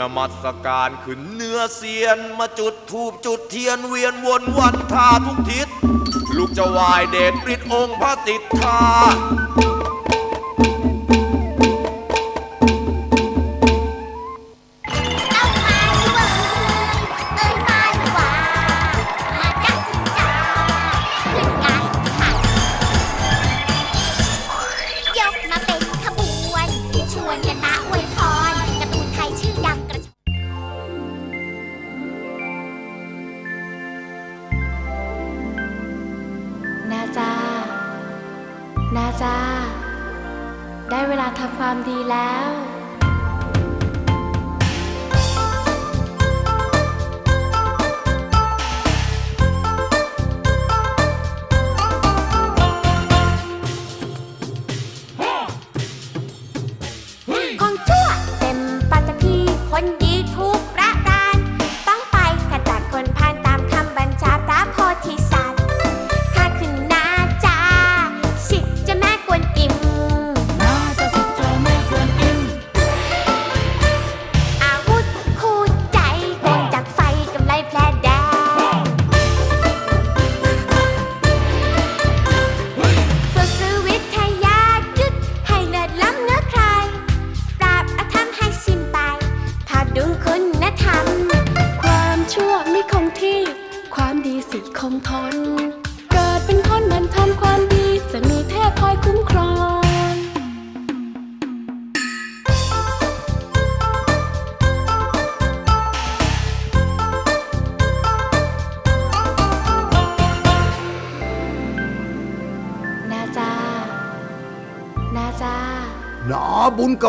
นมัสการขึ้นเนื้อเสียน มาจุดทูบจุดเทียนเวียนวนวันทาทุกทิศ ลูกจะวายเดชฤทธิ์องค์พระสิทธา นาจา ได้เวลาทำความดีแล้ว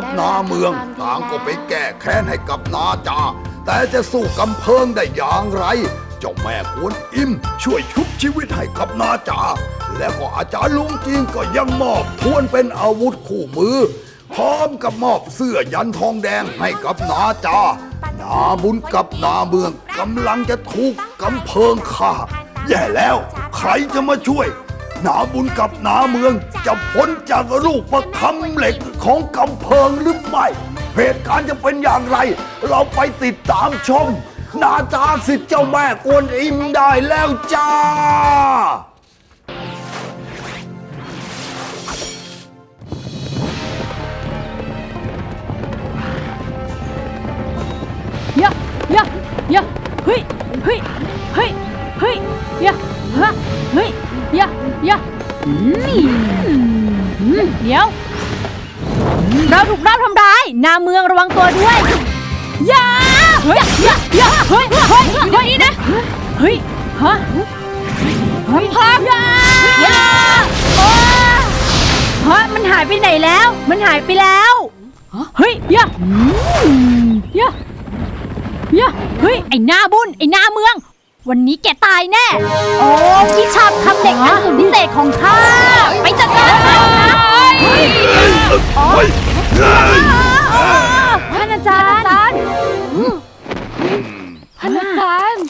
กับนาเมือง ต่างก็ไปแก้แค้นให้กับนาจา แต่จะสู้กำเพิงได้อย่างไร เจ้าแม่กวนอิมช่วยชุบชีวิตให้กับนาจา แล้วก็อาจารย์ลุงจิงก็ยังมอบทวนเป็นอาวุธคู่มือ พร้อมกับมอบเสื้อยันทองแดงให้กับนาจา นาบุญกับนาเมืองกำลังจะถูกกำเพิงฆ่าแย่แล้วใครจะมาช่วย นาบุญกับนาเมือง จะพ้นจากลูกประคำเหล็กของกำเพิงหรือไม่ เหตุการณ์จะเป็นอย่างไร เราไปติดตามชม นาจาสิทธิ์เจ้าแม่กวนอิมได้แล้วจ้า ทำร้าเมืองระวังตัวด้วยยาเฮ้ยยะยะเฮ้ยเฮ้ยอยู่นี่นะเฮ้ยฮะเฮ้ยพักยายาโอ้ฮะมันหายไปไหนแล้ว มันหายไปแล้วเฮ้ยยะอืมยะยะเฮ้ยไอ้หน้าบุญไอ้หน้าเมือง วันนี้แกตายแน่ โอ้วิชาคำเด็กอันสุดพิเศษของข้าไปจัดการมันนะ เฮ้ยท่านอาจารย์ท่านอาจารย์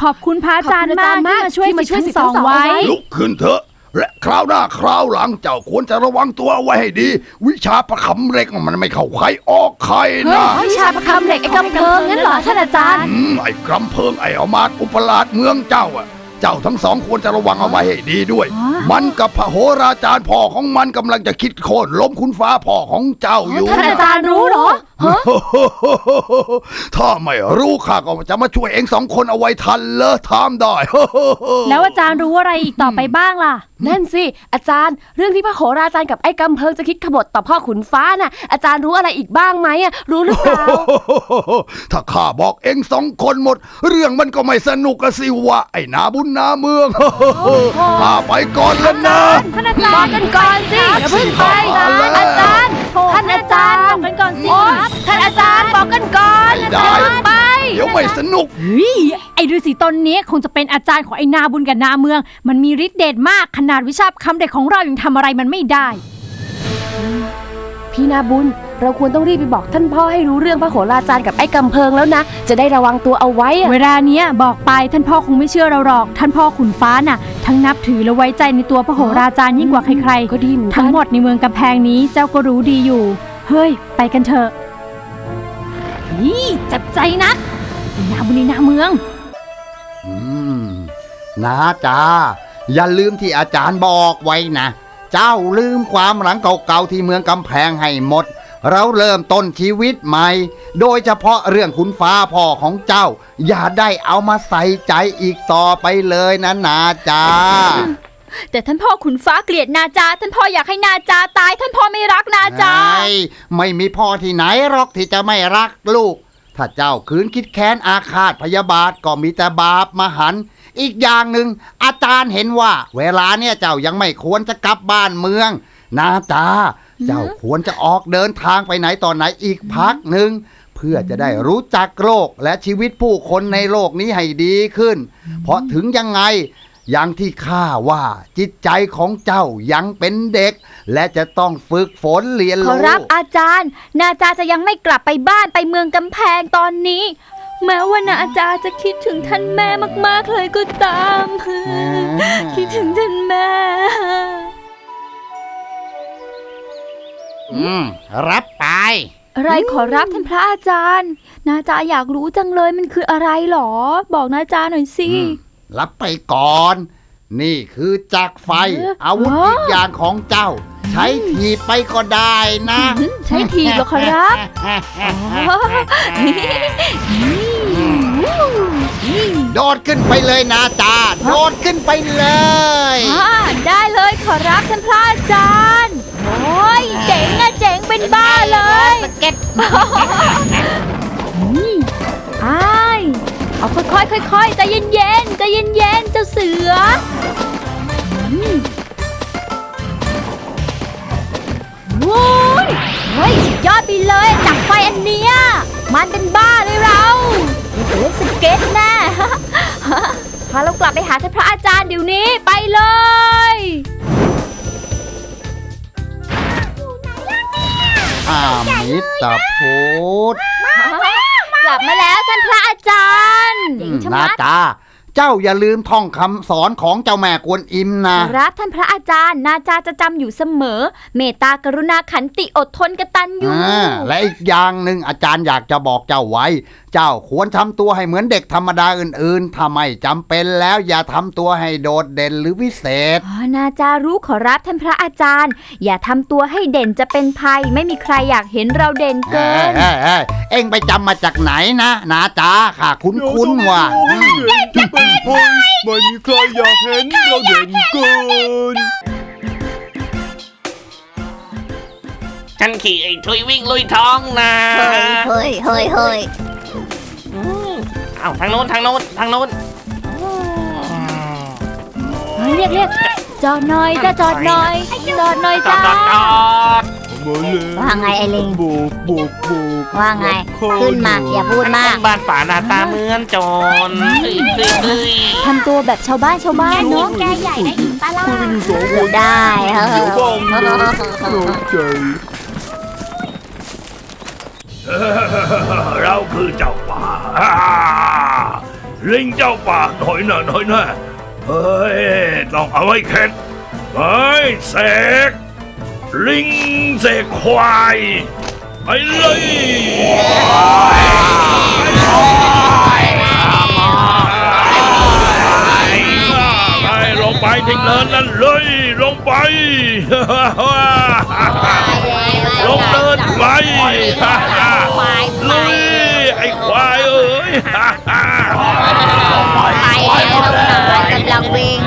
ขอบคุณพระอาจารย์มากที่มาช่วยสิทธิ์ทั้งสองไว้ ลุกขึ้นเถอะ และคราวหน้าคราวหลังเจ้าควรจะระวังตัวเอาไว้ให้ดี วิชาประคำเหล็กมันไม่เข้าใครออกใครนะวิชาประคำเหล็กไอ้กำเพิงงั้นเหรอท่านอาจารย์ อืมไอ้กำเพิงไอ้อมาตย์อุปราชเมืองเจ้าอะ เจ้าทั้งสองควรจะระวังเอาไว้ให้ดีด้วยอ๋อมันกับพระโหราจารย์พ่อของมันกำลังจะคิดโค่นล้มคุณฟ้าพ่อของเจ้าอยู่ท่านอาจารย์รู้เหรอถ้าไม่รู้ข้าก็จะมาช่วยเองสองคนเอาไว้ทันเลยถามได้ แล้วอาจารย์รู้อะไรอีกต่อไปบ้างล่ะ นั่นสิ อาจารย์ เรื่องที่พระโหราจารย์กับไอ้กำเพิงจะคิดขบฏต่อพ่อขุนฟ้าน่ะ อาจารย์รู้อะไรอีกบ้างไหมอะรู้หรือเปล่า ถ้าข้าบอกเองสองคนหมด เรื่องมันก็ไม่สนุกอะสิวะไอ้นาบุญนาเมืองข้าไปก่อนแล้วนะท่านอาจารย์บอกกันก่อนสิอย่าเพิ่งไปมาแล้วอาจารย์ท่านอาจารย์บอกกันก่อนสิโอ๊คยรับท่านอาจารย์บอกกันก่อนไม่ได้อย่าเพิ่งไปเดี๋ยวไม่สนุกเฮ้ยไอ้ฤาษีตนนี้คงจะเป็นอาจารย์ของไอ้นาบุญกับนาเมือง มันมีฤทธิ์เดชมากขนาดวิชาคำเด็กของเรายังทำอะไรมันไม่ได้ พี่นาบุญ เราควรต้องรีบไปบอกท่านพ่อให้รู้เรื่องพระโหราจารย์กับไอ้กำเพิงแล้วนะ จะได้ระวังตัวเอาไว้อะเวลาเนี้ยบอกไปท่านพ่อคงไม่เชื่อเราหรอก ท่านพ่อขุนฟ้าน่ะ ทั้งนับถือและไว้ใจในตัวพระโหราจารย์ยิ่งกว่าใครก็ดีเหมือนๆ กัทั้งนหมดในเมืองกำแพงนี้เจ้าก็รู้ดีอยู่ เฮ้ย ไปกันเถอะนี่จับใจนะนาบุรีนาเมือง อืมนะจ้าอย่าลืมที่อาจารย์บอกไว้นะ เจ้าลืมความหลังเก่าๆที่เมืองกำแพงให้หมด เราเริ่มต้นชีวิตใหม่ โดยเฉพาะเรื่องคุณฟ้าพ่อของเจ้า อย่าได้เอามาใส่ใจอีกต่อไปเลยนะนาจ้าแต่ท่านพ่อขุนฟ้าเกลียดนาจา ท่านพ่ออยากให้นาจาตาย ท่านพ่อไม่รักนาจา ไอ้ไม่มีพ่อที่ไหนหรอกที่จะไม่รักลูก ถ้าเจ้าคืนคิดแค้นอาฆาตพยาบาทก็มีแต่บาปมหันต์อีกอย่างหนึ่งอาจารย์เห็นว่า เวลาเนี่ยเจ้ายังไม่ควรจะกลับบ้านเมือง นาจาเจ้าควรจะออกเดินทางไปไหนต่อไหนอีกพักหนึ่งเพื่อจะได้รู้จักโลกและชีวิตผู้คนในโลกนี้ให้ดีขึ้น เพราะถึงยังไงอย่างที่ข้าว่าจิตใจของเจ้ายังเป็นเด็ก และจะต้องฝึกฝนเรียนขอรู้รับอาจารย์ นาจาจะยังไม่กลับไปบ้านไปเมืองกำแพงตอนนี้ แม้ว่านาจาจะคิดถึงท่านแม่มาก ๆ เลยก็ตาม คิดถึงท่านแม่ อืม รับไป อะไรขอรับท่านพระอาจารย์นาจาอยากรู้จังเลยมันคืออะไรหรอ บอกนาจาหน่อยสิอืมรับไปก่อน นี่คือจักรไฟเอออาวุธอ๋ออีอีกอย่างของเจ้า ใช้ถีบไปก็ได้นะ ใช้ทีบเหรอขอรับโดดขึ้นไปเลยนะจ้าโดดขึ้นไปเลยอ่าได้เลยขอรับท่านพระอาจารย์ โอ้ย เจ๋งอะเจ๋งเป็นบ้าเลยสเก็ตนี่อ้ายเอาค่อยๆค่อยๆใจเย็นๆใจเย็นๆเจ้าเสืออืมโว้ยเฮ้ยสุดยอดไปเลยจักรไฟอันเนี้ยมันเป็นบ้าเลยเราเล่นสเก็ตแน่พาเรากลับไปหาท่านพระอาจารย์เดี๋ยวนี้ไปเลย อามิตรพุทธกลับมาแล้วท่านพระอาจารย์เจ๋งชะนะมัดจ้าเจ้าอย่าลืมท่องคำสอนของเจ้าแม่กวนอิมนะครับท่านพระอาจารย์นาจาจะจำอยู่เสมอ เมตตากรุณาขันติอดทนกตัญญูอ่าและอีกอย่างหนึ่งอาจารย์อยากจะบอกเจ้าไว้เจ้าควรทำตัวให้เหมือนเด็กธรรมดาอื่นๆ ถ้าไม่จำเป็นแล้วอย่าทำตัวให้โดดเด่นหรือวิเศษอ๋อนาจารู้ขอรับท่านพระอาจารย์ อย่าทำตัวให้เด่นจะเป็นภัย ไม่มีใครอยากเห็นเราเด่นเกิน เอ้ยเอ้ยเอ็งไปจำมาจากไหนนะ นาจ้าข้าคุ้นคุ้นๆว่ะอืม จะเป็นพยไม่มีใครอยากเห็นเราเด่นเกิน ฉันขี่ไอ้ทุยวิ่งลุยท้องนะ เฮ้ยเฮ้ยเฮ้ยอืม เอาทางโน้นทางโน้นทางโน้นอืมเรียกเรียกจอดหน่อยจ้าจอดหน่อยจอดหน่อยจอจ้าดจอดจอดว่าไงไอลิงบุกบุกบุกว่าไง ขึ้นมาอย่าพูดมาก บ้านป่าหน้าตาเหมือนโจรเฮ้ยเฮ้ยเฮ้ยทำตัวแบบชาวบ้านชาวบ้านเนาะแกใหญ่ได้อีกปะล่ะคุยกันอยู่สองคนได้เอเดี๋ยวบ้างอนะน้องใจ เราคือเจ้าป่าลิงเจ้าป่าหน่อยหน่อยหน่อยนะเฮ้ยต้องเอาไว้เข็ดเฮ้ยเสกลิงเสกควายไปเลยไปลงไปทิ้งเนินนั่นเลยลงไปลงเดินไปลุยไอ้ ควายเอ้ยไปแล้วนะกำลังวิ่ง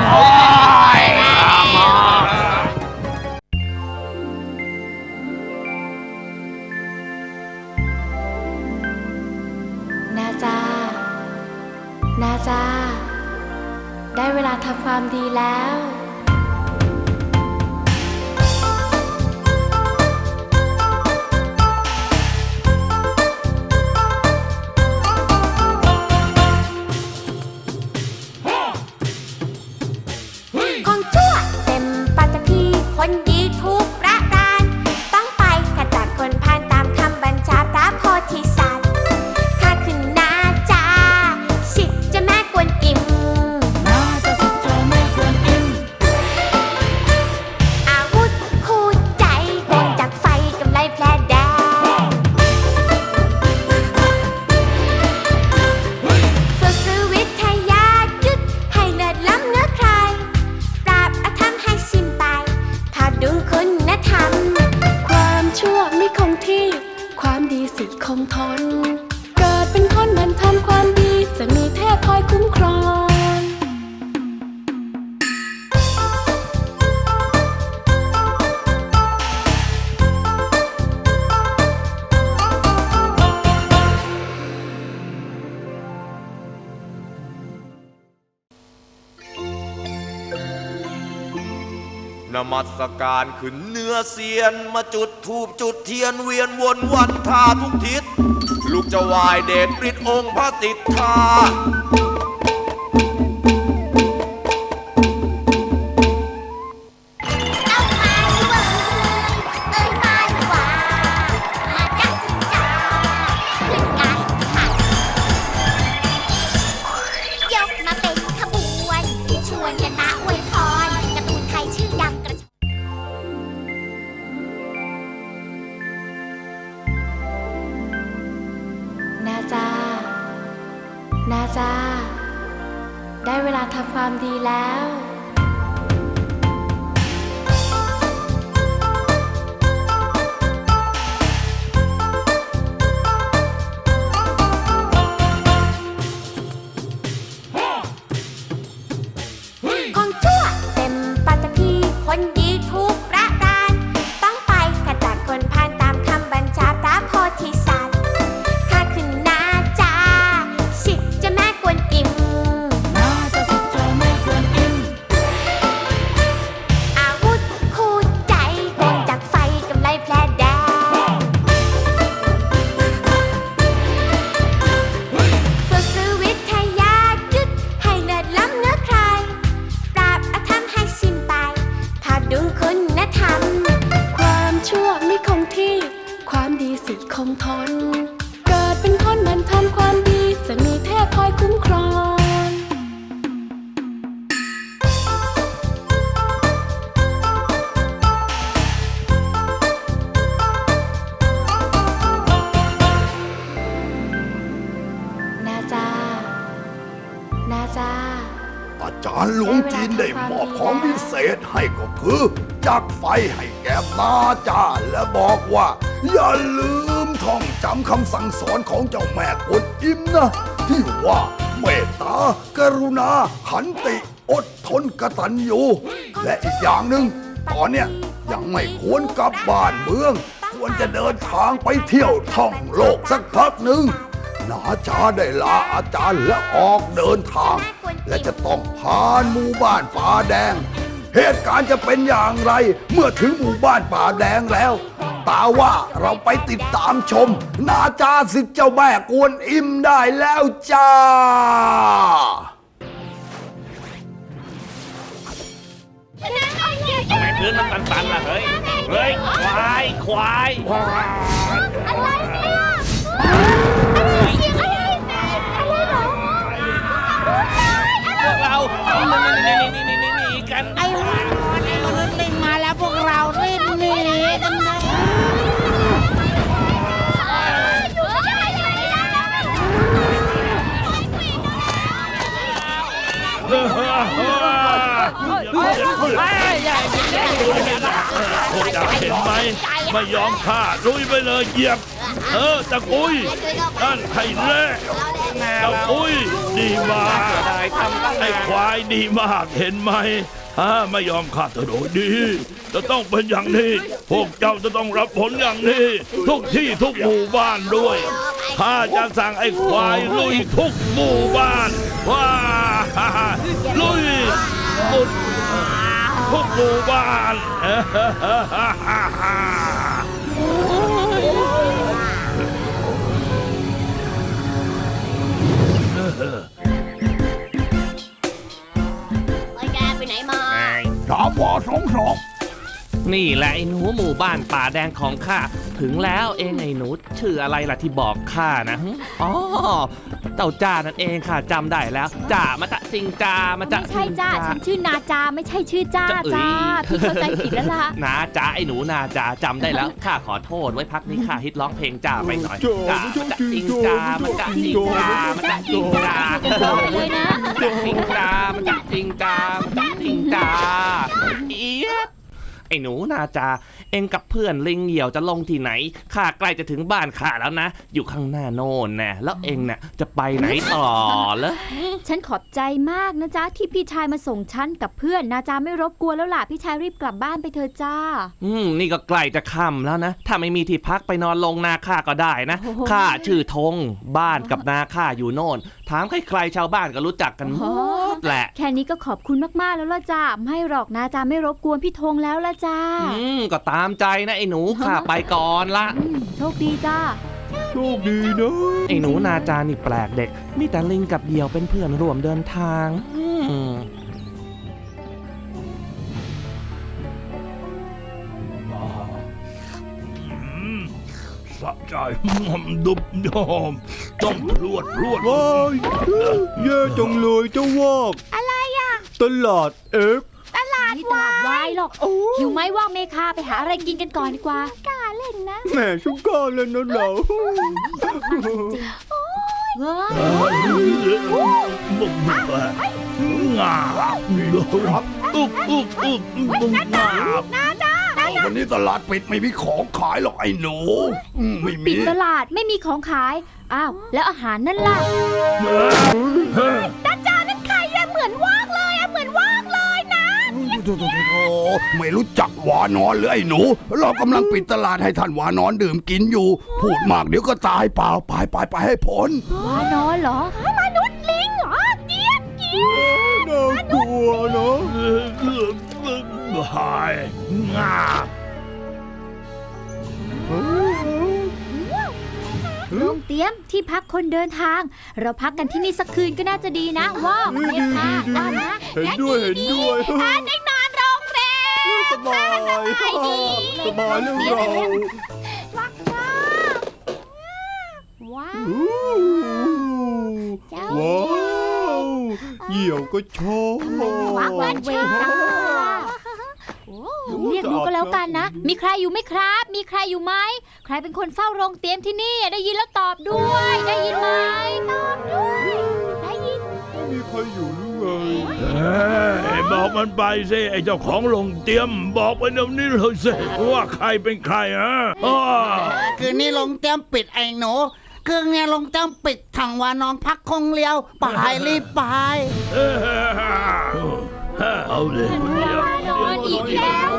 นาจานาจา ได้เวลาทำความดีแล้ว การขึ้นเนื้อเสียน มาจุดทูบจุดเทียนเวียนวนวันทาทุกทิศ ลูกจะวายเดชฤทธิ์องค์พระสิทธาเอา ไฟให้แก่นาจาและบอกว่า อย่าลืมท่องจำคำสั่งสอนของเจ้าแม่กวนอิมนะ ที่ว่าเมตตา กรุณาขันติ อดทนกตัญญูและอีกอย่างหนึ่งตอนเนี้ยยังไม่ควรกลับบ้านเมือง ควรจะเดินทางไปเที่ยวท่องโลกสักพักหนึ่งนาจาได้ลาอาจารย์และออกเดินทาง และจะต้องผ่านหมู่บ้านป่าแดง เหตุการณ์จะเป็นอย่างไร เมื่อถึงหมู่บ้านป่าแดงแล้ว ตาว่าเราไปติดตามชม นาจาสิทธิ์เจ้าแม่กวนอิมได้แล้วจ้า ทำไมพื้นมันตันๆล่ะเฮ้ย เฮ้ย ควาย ควาย อะไรเนี่ยเสียงอะไรอะไรเหรอ พวกเราหนีหนีหนีหนีหนีหนีกัน ไอ้หัวไอ้มนุษย์ลิงมาแล้วพวกเรารีบหนีกันเลย พวกเจ้าเห็นไหม ไม่ยอมฆ่าลุยไปเลยเหยียบ เออตะกุยนั่นให้เละตะกุยดีมากได้ทำตั้งไอ้นานควายดีมากเห็นไหมฮะไม่ยอมฆ่าเธอโดยดี จะต้องเป็นอย่างนี้ พวกเจ้าจะต้องรับผลอย่างนี้ ทุกที่ทุกหมู่บ้านด้วยข้าจะสั่งไอ้ควายลุยทุกหมู่บ้านว้าฮ่าฮ่าลุยหมด ทุกหมู่บ้านไอ้แกไปไหนมาสาพอสองสองนี่แหละไอ้หนูหมู่บ้านป่าแดงของข้าถึงแล้วเองไอ้หนูชื่ออะไรล่ะที่บอกข้านะอ๋อ เจ้าจ้านั่นเองค่ะจำได้แล้วจ่ามาจะจริงจามาจะไม่ใช่จ้าฉันชื่อนาจาไม่ใช่ชื่อจ้าจะเอ๋จ้ายพี่เข้าใจผิดแล้วล่ะ นาจ้าไอ้หนูนาจ้าจำได้แล้วข้าขอโทษไว้พักนี้ข้าฮิตร้องเพลงจ้าไปหน่อยจ้ามาจะจริงจามาจะจริงจามาจะจริงจาจะร้องเลยนะจะจริงจามันจะจริงจามันจะจริงจาเอียด อ้หนูนาจา เองกับเพื่อนลิงเหี่ยวจะลงที่ไหนข้าใกล้จะถึงบ้านข้าแล้วนะ อยู่ข้างหน้าโน่นแน่แล้วเองเนี่ยจะไปไหนต่อเหรอฉันขอบใจมากนะจ๊ะที่พี่ชายมาส่งฉันกับเพื่อนนาจาไม่รบกวนแล้วล่ะพี่ชายรีบกลับบ้านไปเถอะจ้า อืมนี่ก็ใกล้จะค่ำแล้วนะ ถ้าไม่มีที่พักไปนอนลงนาข้าก็ได้นะโอ้โหข้าชื่อธงบ้านกับนาข้าอยู่โน่น ถามใครๆชาวบ้านก็รู้จักกันหมดแหละ แค่นี้ก็ขอบคุณมากๆแล้วล่ะจ้าไม่หรอกนาจาไม่รบกวนพี่ธงแล้วล่ะจ้า อืมก็ตามใจนะไอ้หนูข้าไปก่อนละอืมโชคดีจ้า โชคดีนะ ไอ้หนูนาจานี่แปลกเด็ก มีแต่ลิงกับเหยี่ยวเป็นเพื่อนร่วมเดินทาง อืมสะใจงอมดุบยอมต้องพรวดพรวดว้ายแย่จังเลยเจ้าวอกอะไรอะ ตลาดเอ็ก ตลาดตลาดวายหรอกหิวไหมว่าเมคาไปหาอะไรกินกันก่อนดีกว่ากล้าเล่นนะแหม่ชุกก้าเลยนะเราเฮ้ยบุกบุกงาบอุกอุกอุกบุกงาบวันนี้ตลาดปิดไม่มีของขายหรอกไอ้หนูอืมไม่ปิมีดตลาดไม่มีของขาย อ้าว แล้วอาหารนั่นล่ะจานั้น ถ่ๆๆไม่รู้จักวานอนเลยไอ้หนู เรากำลังปิดตลาดให้ท่านวานอนดื่มกินอยู่ พูดมากเดี๋ยวก็ตายเปล่าไปไปไปให้พ้นวานอนเหรอมนุษย์ลิงเหรอเจี๊ยบเจี๊ยบน่ากลัวเนาะหายงาบโรงเตรียมที่พักคนเดินทาง เราพักกันที่นี่สักคืนก็น่าจะดีนะว้าวดีเรียกค่ะดีว่านะเห็นด้วยเห็นด้วย สบายสบายเรื่องเราว้าวว้าวอู้ว้าวเหี่ยวก็ชอบว้าวเวรจ้าเรียกดูก็แล้วกันนะ มีใครอยู่ไหมครับ มีใครอยู่ไหม ใครเป็นคนเฝ้าโรงเตรียมที่นี่ ได้ยินแล้วตอบด้วย ได้ยินไหมตอบด้วย ได้ยิน มีใครอยู่หรือไงเอ้ย บอกมันไปสิไอ้เจ้าของลงเตรียม บอกไปเดี๋ยวนี้เลยสิว่าใครเป็นใครฮะอ้อคืนนี้ลงเตรียมปิดไอ้หนูคืนนี้ลงเตรียมปิดทางวานองพักคงเลี้ยวไปรีบไปเออเอาเลยคนเดียวนอนอีกแล้ว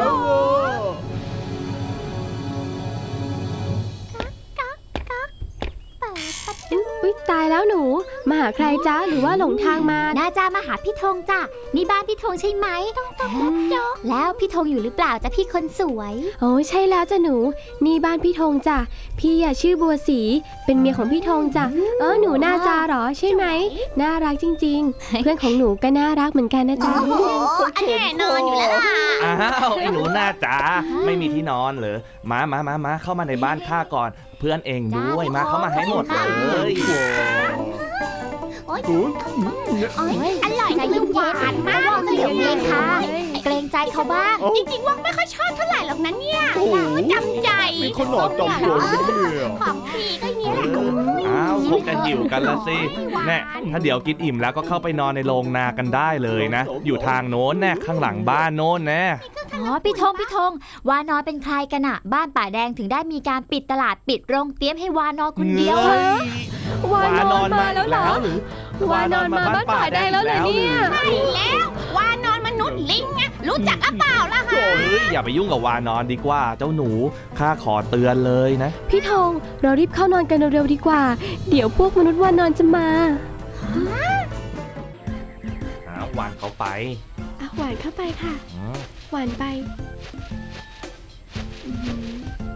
อุ๊ยตายแล้วหนู มาหาใครจ้าหรือว่าหลงทางมาน่าจะมาหาพี่ธงจ้ะนี่บ้านพี่ธงใช่ไหมต้องต้องโจ๊กแล้วพี่ธงอยู่หรือเปล่าจ้ะพี่คนสวย โอ้ใช่แล้วจ้ะหนู นี่บ้านพี่ธงจ้ะพี่อะชื่อบัวสี เป็นเมียของพี่ธงจ้ะเออหนูน่าจาเหรอใช่ไหมน่ารักจริง ๆ เพื่อนของหนูก็น่ารักเหมือนกันนะจ๊ะ โอ้อันแน่นอนอยู่แล้วล่ะอ้าวไอ้หนูนาจาไม่มีที่นอนเหรอมามามามาเข้ามาในบ้านข้าก่อน เพื่อนเองด้วยมาเข้ามาให้หมดเลยโอ๊ยโอ้ยโอ๊ยอร่อยนะยิ่งหวานมากเดี๋ยวนี้ค่ะ เกรงใจเขาบ้าง จริงๆว่าไม่ค่อยชอบเท่าไหร่หรอกนะเนี่ยจำใจมีขนาดจำเลยนะเนี่ยของฟรีก็อย่างนี้แหละอ้าวคงจะหิวกันละสิแน่ถ้าเดี๋ยวกินอิ่มแล้วก็เข้าไปนอนในโรงนากันได้เลยนะ อยู่ทางโน้นแน่ข้างหลังบ้านโน้นแน่ อ๋อพี่ธงพี่ธงวานอนเป็นใครกันอะบ้านป่าแดงถึงได้มีการปิดตลาดปิดโรงเตรียมให้วานอนคนเดียวเฮ้ยวานอนมาแล้วเหรอหรือวานอนมาบ้านป่าแดงแล้วเหรอเนี่ยใช่แล้ววานอนมนุษย์ลิงอะรู้จักหรือเปล่าล่ะคะเฮ้ยอย่าไปยุ่งกับวานอนดีกว่า เจ้าหนูข้าขอเตือนเลยนะ พี่ธงเรารีบเข้านอนกันเร็วๆดีกว่า เดี๋ยวพวกมนุษย์วานอนจะมาหาวานเขาไปอะหวานเข้าไปค่ะอืม หวานไป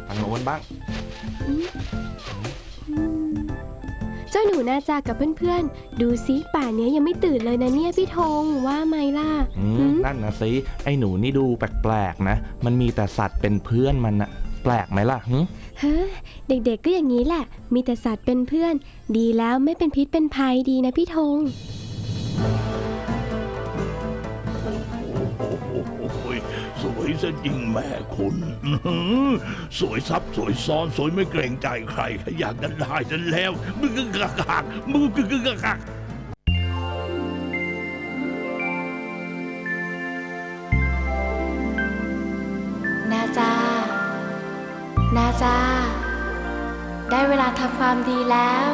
ทางโน้นบ้างเจ้าหนูนาจากับเพื่อนๆ ดูซิป่านนี้ยังไม่ตื่นเลยนะเนี่ยพี่ธงว่าไหมล่ะอืมหืม นั่นนะสิไอ้หนูนี่ดูแปลกๆนะ มันมีแต่สัตว์เป็นเพื่อนมันนะแปลกไหมล่ะหึเฮ้ยเด็กๆก็อย่างนี้แหละ มีแต่สัตว์เป็นเพื่อน ดีแล้วไม่เป็นพิษเป็นภัยดีนะพี่ธง วยซะจริงแม่คุณสวยซับสวยซ้อนสวยไม่เกรงใจใครอยากจะได้ฉันแล้วมึงกึกกักักมึงกึกกักกักอนาจา ได้เวลาทำความดีแล้ว